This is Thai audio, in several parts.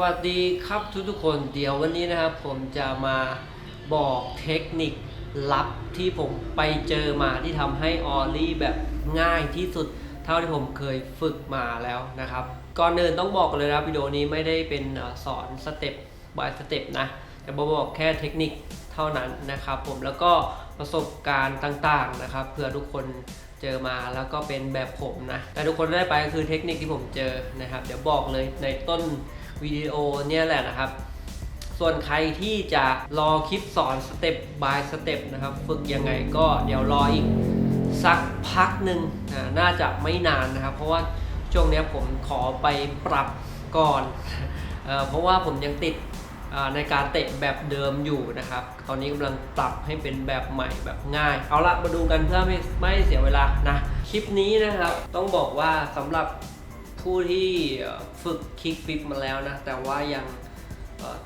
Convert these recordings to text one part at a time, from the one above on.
วัสดีครับทุกๆคนเดี๋ยววันนี้นะครับผมจะมาบอกเทคนิคลับที่ผมไปเจอมาที่ทำให้ออลี่แบบง่ายที่สุด เท่าที่ผมเคยฝึกมาแล้วนะครับ ก่อนอื่นต้องบอกเลยนะวิดีโอนี้ไม่ได้เป็นสอนสเต็ป by สเต็ปนะแต่บอกแค่เทคนิคเท่านั้นนะครับผมแล้วก็ประสบการณ์ต่างๆนะครับเพื่อทุกคนเจอมาแล้วก็เป็นแบบผมนะ แต่ทุกคนได้ไปก็คือเทคนิคที่ผมเจอนะครับ เดี๋ยวบอกเลยในต้น วิดีโอเนี่ยแหละนะครับ ส่วนใครที่จะรอคลิปสอนสเต็ป by สเต็ปนะครับฝึกยังไงก็เดี๋ยวรออีกสักพักหนึ่งน่าจะไม่นานนะครับ เพราะว่าช่วงนี้ผมขอไปปรับก่อนเอเพราะว่าผมยังติดในการเตะแบบเดิมอยู่นะครับ ตอนนี้กำลังปรับให้เป็นแบบใหม่แบบง่าย เอาละมาดูกันเพื่อไม่ไม่เสียเวลานะ คลิปนี้นะครับ ต้องบอกว่าสำหรับ ผู้ที่ฝึกคิกฟิปมาแล้วนะ แต่ว่ายัง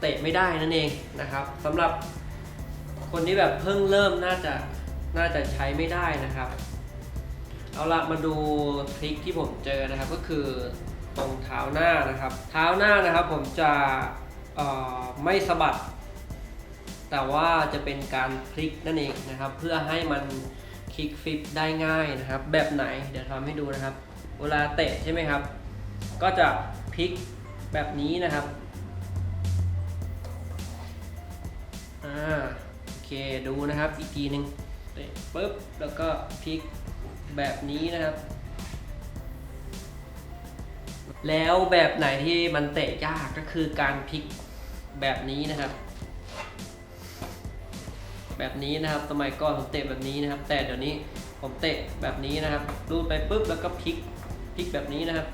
เตะไม่ได้นั่นเองนะครับสำหรับคนที่แบบเพิ่งเริ่มน่าจะน่าจะใช้ไม่ได้นะครับ เอาละมาดูทริคที่ผมเจอนะครับก็คือตรงเท้าหน้านะครับ เท้าหน้านะครับผมจะไม่สะบัด แต่ว่าจะเป็นการพลิกนั่นเองนะครับ เพื่อให้มันคลิกฟิปได้ง่ายนะครับ แบบไหนเดี๋ยวทำให้ดูนะครับ เวลาเตะใช่ไหมครับ ก็จะพลิกแบบนี้นะครับอ่าโอเคดูนะครับอีกทีหนึ่งเตะปุ๊บแล้วก็พลิกแบบนี้นะครับ แล้วแบบไหนที่มันเตะยากก็คือการพลิกแบบนี้นะครับ แบบนี้นะครับสมัยก่อนผมเตะแบบนี้นะครับ แต่เดี๋ยวนี้ผมเตะแบบนี้นะครับรูไปปุ๊บแล้วก็พลิกพลิกแบบนี้นะครับ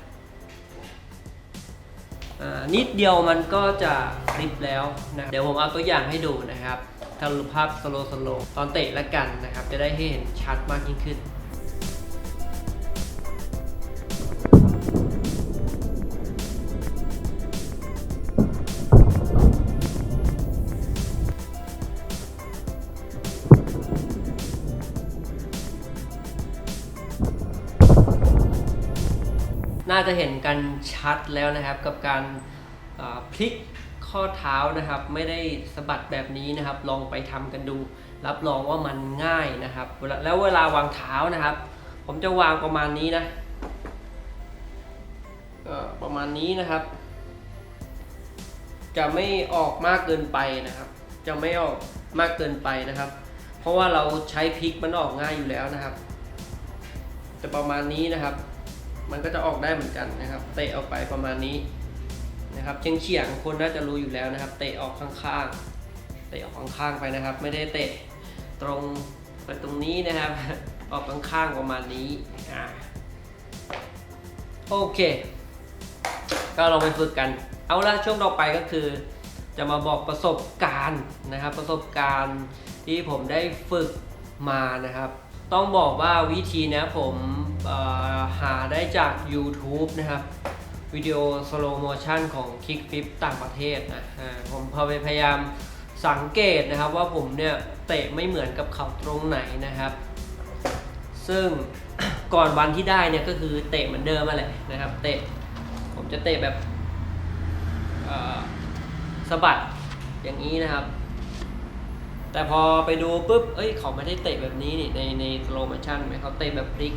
นิดเดียวมันก็จะคลิปแล้วนะเดี๋ยวผมเอาตัวอย่างให้ดูนะครับถ้ารูปภาพสโลสโลตอนเตะแล้วกันนะครับ จะได้ให้เห็นชัดมากยิ่งขึ้น น่าจะเห็นกันชัดแล้วนะครับกับการพลิกข้อเท้านะครับ ไม่ได้สะบัดแบบนี้นะครับ ลองไปทำกันดู รับรองว่ามันง่ายนะครับ แล้วเวลาวางเท้านะครับ ผมจะวางประมาณนี้นะประมาณนี้นะครับ จะไม่ออกมากเกินไปนะครับ จะไม่ออกมากเกินไปนะครับ เพราะว่าเราใช้พลิกมันออกง่ายอยู่แล้วนะครับ จะประมาณนี้นะครับ มันก็จะออกได้เหมือนกันนะครับ เตะออกไปประมาณนี้นะครับเฉียงเฉียงคนน่าจะรู้อยู่แล้วนะครับ เตะออกข้างๆ เตะออกข้างๆไปนะครับ ไม่ได้เตะตรงไปตรงนี้นะครับ ออกข้างๆประมาณนี้อ่าโอเค ก็ลองไปฝึกกัน เอาละช่วงต่อไปก็คือ จะมาบอกประสบการณ์นะครับ ประสบการณ์ที่ผมได้ฝึกมานะครับ ต้องบอกว่าวิธีนี้ยผมหาได้จาก YouTube นะครับ วิดีโอสโลโมชันของ Kickflip ต่างประเทศนะผมพอไปพยายามสังเกตนะครับว่าผมเนี่ยเตะไม่เหมือนกับเขาตรงไหนนะครับ ซึ่งก่อนวันที่ได้เนี่ยก็คือเตะเหมือนเดิมมาแหละนะครับ เตะผมจะเตะแบบสะบัดอย่างนี้นะครับ แต่พอไปดูปุ๊บ เอ้ยเขาไม่ได้เตะแบบนี้นี่ในในสโล m o ชั่นไหมเขาเตะแบบพลิก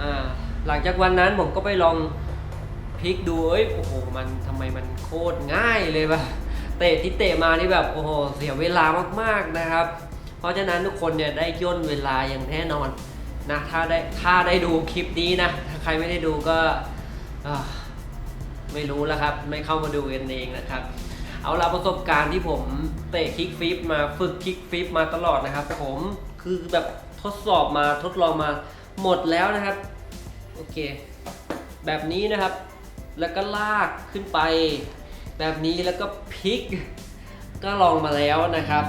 อ่า หลังจากวันนั้นผมก็ไปลองพลิกดู เอ้ย โอ้โห มันทำไมมันโคตรง่ายเลยว่ะ เตะที่เตะมานี่แบบ โอ้โห เสียเวลามากๆนะครับ เพราะฉะนั้นทุกคนเนี่ยได้ย่นเวลาอย่างแน่นอนนะ ถ้าได้ถ้าได้ดูคลิปนี้นะ ถ้าใครไม่ได้ดูก็ไม่รู้แล้วครับ ไม่เข้ามาดูกันเองนะครับ เอาละประสบการณ์ที่ผมเตะคิกฟิปมาฝึกคิกฟิปมาตลอดนะครับ ผมคือแบบทดสอบมาทดลองมาหมดแล้วนะครับ โอเค แบบนี้นะครับ แล้วก็ลากขึ้นไป แบบนี้แล้วก็พลิก ก็ลองมาแล้วนะครับ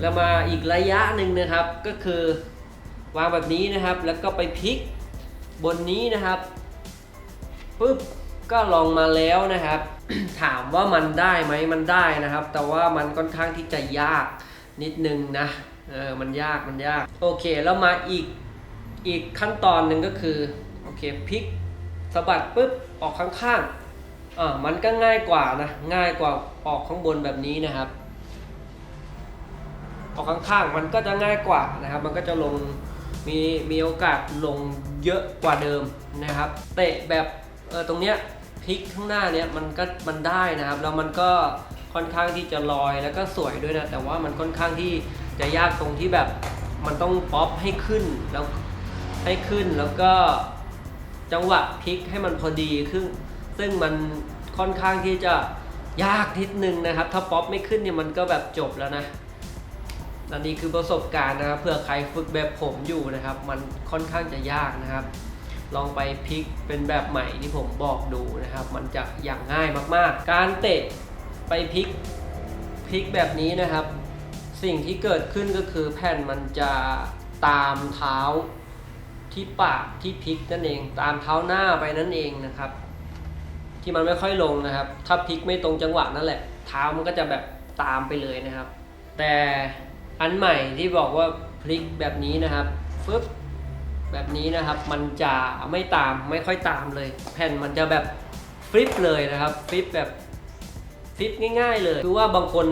แล้วมาอีกระยะหนึ่งนะครับ ก็คือวางแบบนี้นะครับ แล้วก็ไปพลิกบนนี้นะครับปุ๊บ ก็ลองมาแล้วนะครับ ถามว่ามันได้ไหมมันได้นะครับ แต่ว่ามันค่อนข้างที่จะยากนิดนึงนะเออมันยากมันยาก โอเคแล้วมาอีกอีกขั้นตอนหนึ่งก็คือโอเคพลิกสะบัดปุ๊บออกข้างๆอ่ามันก็ง่ายกว่านะง่ายกว่าออกข้างบนแบบนี้นะครับ ออกข้างๆมันก็จะง่ายกว่านะครับ มันก็จะลงมีมีโอกาสลงเยอะกว่าเดิมนะครับ เตะแบบเออตรงเนี้ย พลิกข้างหน้าเนี้ยมันก็มันได้นะครับแล้วมันก็ค่อนข้างที่จะลอยแล้วก็สวยด้วยนะแต่ว่ามันค่อนข้างที่จะยากตรงที่แบบมันต้องป๊อปให้ขึ้นแล้วให้ขึ้นแล้วก็จังหวะพลิกให้มันพอดีขึ้นซึ่งมันค่อนข้างที่จะยากนิดนึงนะครับ ถ้าป๊อปไม่ขึ้นเนี่ยมันก็แบบจบแล้วนะอันนี้คือประสบการณ์นะครับเผื่อใครฝึกแบบผมอยู่นะครับ มันค่อนข้างจะยากนะครับ ลองไปพลิกเป็นแบบใหม่ที่ผมบอกดูนะครับ มันจะอย่างง่ายมากๆ การเตะไปพลิกพลิกแบบนี้นะครับ สิ่งที่เกิดขึ้นก็คือแผ่นมันจะตามเท้าที่ปากที่พลิกนั่นเอง ตามเท้าหน้าไปนั่นเองนะครับ ที่มันไม่ค่อยลงนะครับ ถ้าพลิกไม่ตรงจังหวะนั่นแหละ เท้ามันก็จะแบบตามไปเลยนะครับ แต่อันใหม่ที่บอกว่าพลิกแบบนี้นะครับฟึบ แบบนี้นะครับ มันจะไม่ตามไม่ค่อยตามเลย แผ่นมันจะแบบฟลิปเลยนะครับฟลิปแบบฟลิปง่าย ๆ เลย คือว่าบางคน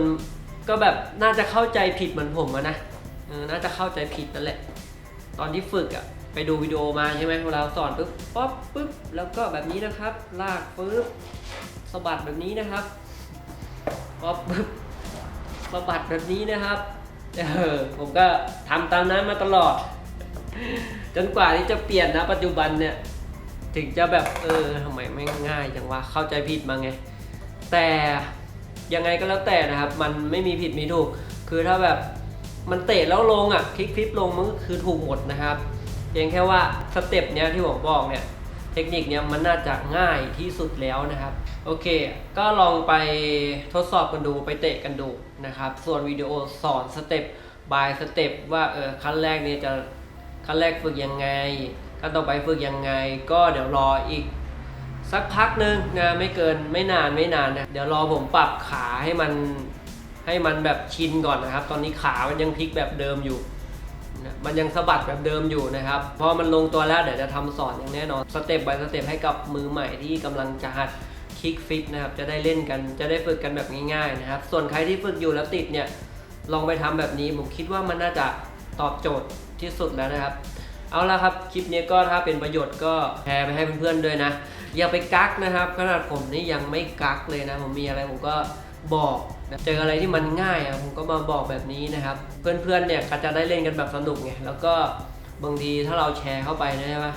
ก็แบบน่าจะเข้าใจผิดเหมือนผมนะเออน่าจะเข้าใจผิดนั่นแหละ ตอนที่ฝึกอะไปดูวิดีโอมาใช่ไหมเวลาสอนปุ๊บป๊อปปุ๊บแล้วก็แบบนี้นะครับ ลากปุ๊บสะบัดแบบนี้นะครับป๊อปปุ๊บสะบัดแบบนี้นะครับเออผมก็ทำตามนั้นมาตลอด จนกว่าที่จะเปลี่ยนนะปัจจุบันเนี่ย ถึงจะแบบเออทำไมไม่ง่ายจังวะเข้าใจผิดมาไง แต่ยังไงก็แล้วแต่นะครับ มันไม่มีผิดมีถูก คือถ้าแบบมันเตะแล้วลงอะคลิกฟลิปลงมันก็คือถูกหมดนะครับเพียงแค่ว่าสเต็ปเนี้ยที่ผมบอกเนี่ยเทคนิคเนี้ยมันน่าจะง่ายที่สุดแล้วนะครับ โอเค ก็ลองไปทดสอบกันดูไปเตะกันดูนะครับ ส่วนวิดีโอสอนสเต็ปบายสเต็ปว่าเออขั้นแรกเนี่ยจะ ขั้นแรกฝึกยังไงขั้นต่อไปฝึกยังไง ก็เดี๋ยวรออีก สักพักหนึ่งนะไม่เกินไม่นานไม่นานนะเดี๋ยวรอผมปรับขาให้มันให้มันแบบชินก่อนนะครับ ตอนนี้ขามันยังพลิกแบบเดิมอยู่นะมันยังสะบัดแบบเดิมอยู่นะครับพอมันลงตัวแล้วเดี๋ยวจะทำสอนอย่างแน่นอนสเต็ป by สเต็ปให้กับมือใหม่ที่กำลังจะหัดคิกฟิปนะครับจะได้เล่นกันจะได้ฝึกกันแบบง่ายๆนะครับ ส่วนใครที่ฝึกอยู่แล้วติดเนี่ยลองไปทำแบบนี้ผมคิดว่ามันน่าจะตอบโจทย์ ที่สุดแล้วนะครับ เอาละครับคลิปนี้ก็ถ้าเป็นประโยชน์ก็แชร์ไปให้เพื่อนๆด้วยนะ อย่าไปกักนะครับ ขนาดผมนี่ยังไม่กักเลยนะ ผมมีอะไรผมก็บอกเจออะไรที่มันง่ายอะผมก็มาบอกแบบนี้นะครับ เพื่อนๆเนี่ยก็จะได้เล่นกันแบบสนุกไงแล้วก็บางทีถ้าเราแชร์เข้าไปนะใช่ไหม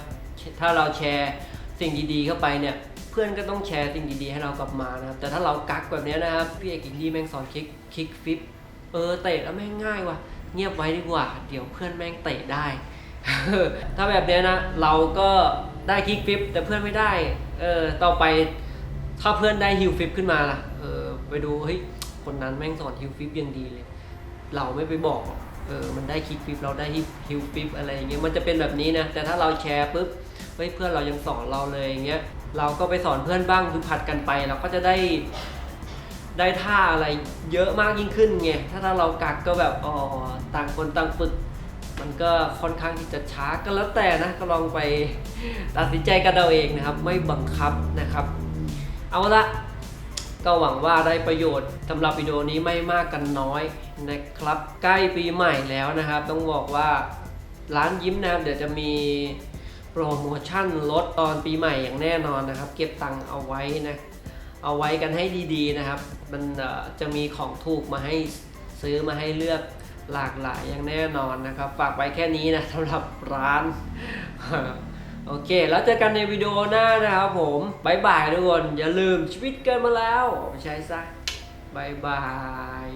ถ้าเราแชร์สิ่งดีๆเข้าไปเนี่ยเพื่อนก็ต้องแชร์สิ่งดีๆให้เรากลับมานะครับ แต่ถ้าเรากักแบบนี้นะครับพี่เอกอินดี้แม่งสอนคลิกคลิกฟิปเออเตะแล้วแม่งง่ายว่ะ เงียบไว้ดีกว่า เดี๋ยวเพื่อนแม่งเตะได้ ถ้าแบบเนี้ยนะ เราก็ได้คิกฟิปแต่เพื่อนไม่ได้ เออ ต่อไปถ้าเพื่อนได้ฮิลฟิปขึ้นมาล่ะ เออ ไปดู เฮ้ย คนนั้นแม่งสอนฮิลฟิปยังดีเลย เราไม่ไปบอก เออ มันได้คิกฟิปเราได้ฮิลฟิปอะไรอย่างเงี้ย มันจะเป็นแบบนี้นะ แต่ถ้าเราแชร์ปุ๊บ เฮ้ย เพื่อนเรายังสอนเราเลยอย่างเงี้ย เราก็ไปสอนเพื่อนบ้าง คือผัดกันไป เราก็จะได้ ได้ท่าอะไรเยอะมากยิ่งขึ้นไง ถ้าถ้าเรากักก็แบบอ๋อต่างคนต่างฝึก มันก็ค่อนข้างที่จะช้าก็แล้วแต่นะ ก็ลองไปตัดสินใจกันเอาเองนะครับ ไม่บังคับนะครับ เอาละก็หวังว่าได้ประโยชน์สำหรับวิดีโอนี้ไม่มากกันน้อยนะครับ ใกล้ปีใหม่แล้วนะครับ ต้องบอกว่าร้านยิ้มนะเดี๋ยวจะมีโปรโมชั่นลดตอนปีใหม่อย่างแน่นอนนะครับ เก็บตังค์เอาไว้นะ เอาไว้กันให้ดีๆนะครับ มันจะมีของถูกมาให้ซื้อมาให้เลือกหลากหลายอย่างแน่นอนนะครับ ฝากไว้แค่นี้นะสำหรับร้าน โอเค แล้วเจอกันในวิดีโอหน้านะครับผมบายบายทุกคน อย่าลืมชีวิตเกินมาแล้ว ใช่ซะบายบาย